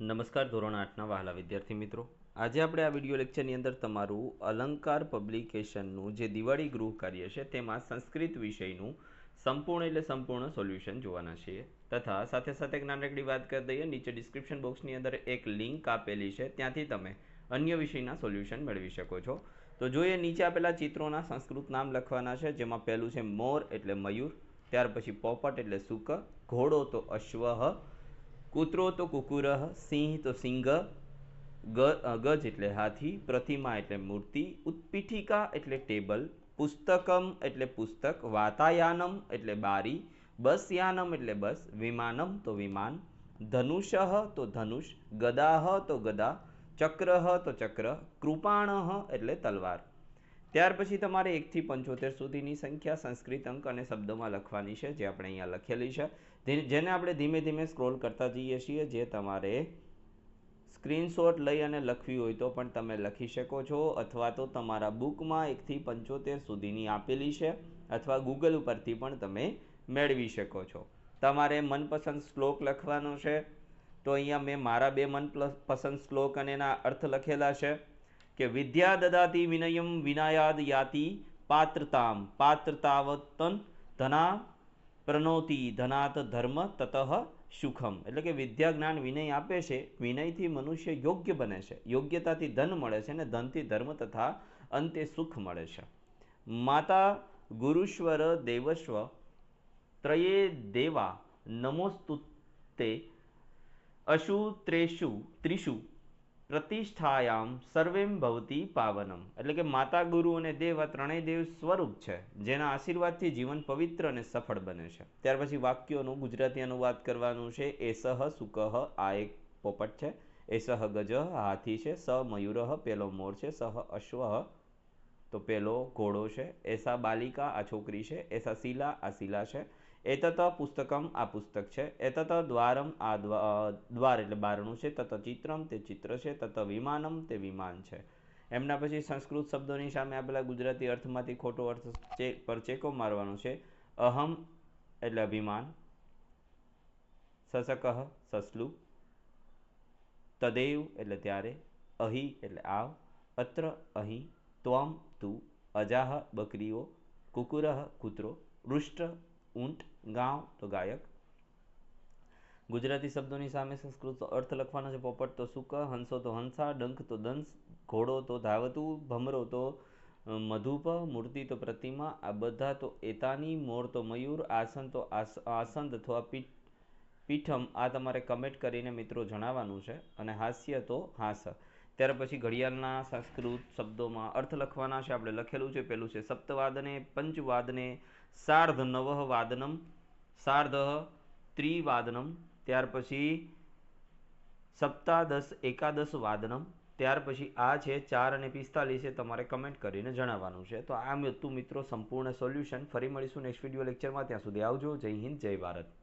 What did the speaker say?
નમસ્કાર, ધોરણ આઠના વહાલા વિદ્યાર્થી મિત્રો. આજે આપણે આ વીડિયો લેક્ચરની અંદર તમારું અલંકાર પબ્લિકેશનનું જે દિવાળી ગૃહ કાર્ય છે તેમાં સંસ્કૃત વિષયનું સંપૂર્ણ એટલે સંપૂર્ણ સોલ્યુશન જોવાના છીએ. તથા સાથે સાથે એક નાનકડી વાત કરી દઈએ, નીચે ડિસ્ક્રિપ્શન બોક્સની અંદર એક લિંક આપેલી છે, ત્યાંથી તમે અન્ય વિષયના સોલ્યુશન મેળવી શકો છો. તો જોઈએ, નીચે આપેલા ચિત્રોના સંસ્કૃત નામ લખવાના છે, જેમાં પહેલું છે મોર એટલે મયુર, ત્યાર પછી પોપટ એટલે સુક ઘોડો તો અશ્વ કૂતરો તો કુકુરહ સિંહ તો સિંહ ગજ એટલે હાથી, પ્રતિમા એટલે મૂર્તિ, ઉત્પીઠિકા એટલે ટેબલ, પુસ્તકમ એટલે પુસ્તક, વાતાયાનમ એટલે બારી, બસયાનમ એટલે બસ, વિમાનમ તો વિમાન, ધનુષ તો ધનુષ ગદાહ તો ગદા ચક્રહ તો ચક્ર કૃપાણહ એટલે તલવાર. ત્યાર પછી તમારે એકથી પંચોતેર સુધીની સંખ્યા સંસ્કૃત અંક અને શબ્દોમાં લખવાની છે, જે આપણે અહીંયા લખેલી છે. જેને આપણે ધીમે ધીમે સ્ક્રોલ કરતા જઈએ છીએ, જે તમારે સ્ક્રીનશોટ લઈ અને લખવી હોય તો પણ તમે લખી શકો છો, અથવા તો તમારા બુકમાં એકથી પંચોતેર સુધીની આપેલી છે, અથવા ગૂગલ ઉપરથી પણ તમે મેળવી શકો છો. તમારે મનપસંદ શ્લોક લખવાનો છે. તો અહીંયા મેં મારા બે મનપસંદ શ્લોક અને એના અર્થ લખેલા છે. કે વિદ્યા દદાતી વિનયમ વિનાયાદ યાતિ પાત્રતામ. પાત્રતાવતન ધના પ્રણોતિ ધનાત ધર્મ તતઃ સુખમ. એટલે કે વિદ્યા જ્ઞાન વિનય આપે છે, વિનયથી મનુષ્ય યોગ્ય બને છે. યોગ્યતાથી ધન મળે છે અને ધનથી ધર્મ તથા અંતે સુખ મળે છે. માતા ગુરુશ્વર દેવસ્વ ત્રયે દેવા નમોસ્તુતે અશુ ત્રેષુ ત્રિષુ પ્રતિષ્ઠાયામ સર્વેમ ભવતી પાવનમ. એટલે કે માતા ગુરુ અને દેવ આ ત્રણેય દેવ સ્વરૂપ છે, જેના આશીર્વાદથી જીવન પવિત્ર અને સફળ બને છે. ત્યાર પછી વાક્યોનું ગુજરાતી અનુવાદ કરવાનું છે એસહ સુકહ આ એક પોપટ છે એસહ ગજ હાથી છે, સ મયુરહ પેલો મોર છે, સહ અશ્વ, તો પેલો ઘોડો છે એસા બાલિકા આ છોકરી છે એસા શીલા આ શીલા છે એતત પુસ્તકમ આ પુસ્તક છે. એતત દ્વારમ આ દ્વા- દ્વાર એટલે બારણું છે. તત ચિત્રમ તે ચિત્ર છે. તત વિમાનમ તે વિમાન છે. એમના પછી સંસ્કૃત શબ્દોની સામે આપેલા ગુજરાતી અર્થમાંથી ખોટો અર્થ પર ચેકો મારવાનો છે. અહમ એટલે અભિમાન. સસકહ સસલુ. તદેવ એટલે ત્યારે. અહી એટલે આવ. અત્ર અહીં. ત્વમ તું. અજાહ બકરીઓ. કુકુરહ કૂતરો. રુષ્ટ ઊંટ, ગાંવ તો ગાયક. ગુજરાતી શબ્દોની સામે સંસ્કૃત અર્થ લખવાનો છે, પોપટ તો સુક, હંસો તો હંસા, ડંખ તો દંશ ઘોડો તો ધાવતું, ભમરો તો મધુપ, મૂર્તિ તો પ્રતિમા, આ બધા તો એતાની, મોર તો મયુર, આસન તો આસ આસન અથવા પીઠ, પીઠમ, આ તમારે કમેન્ટ કરીને મિત્રો જણાવવાનું છે અને હાસ્ય તો હાસ. ત્યાર પછી ઘડિયાળના સંસ્કૃત શબ્દોમાં અર્થ લખવાના છે, આપણે લખેલું છે, પેલું છે, સપ્તવાદને પંચવાદને સાર્ધ નવ વાદનમ, સાર્ધ ત્રિવાદનમ, ત્યાર પછી સપ્તાદશ એકાદશ વાદનમ, ત્યાર પછી આ છે ચાર અને પિસ્તાલીસ એ તમારે કમેન્ટ કરીને જણાવવાનું છે. તો આ હતું મિત્રો સંપૂર્ણ સોલ્યુશન ફરી મળીશું નેક્સ્ટ વીડિયો લેક્ચરમાં ત્યાં સુધી આવજો. જય હિન્દ, જય ભારત.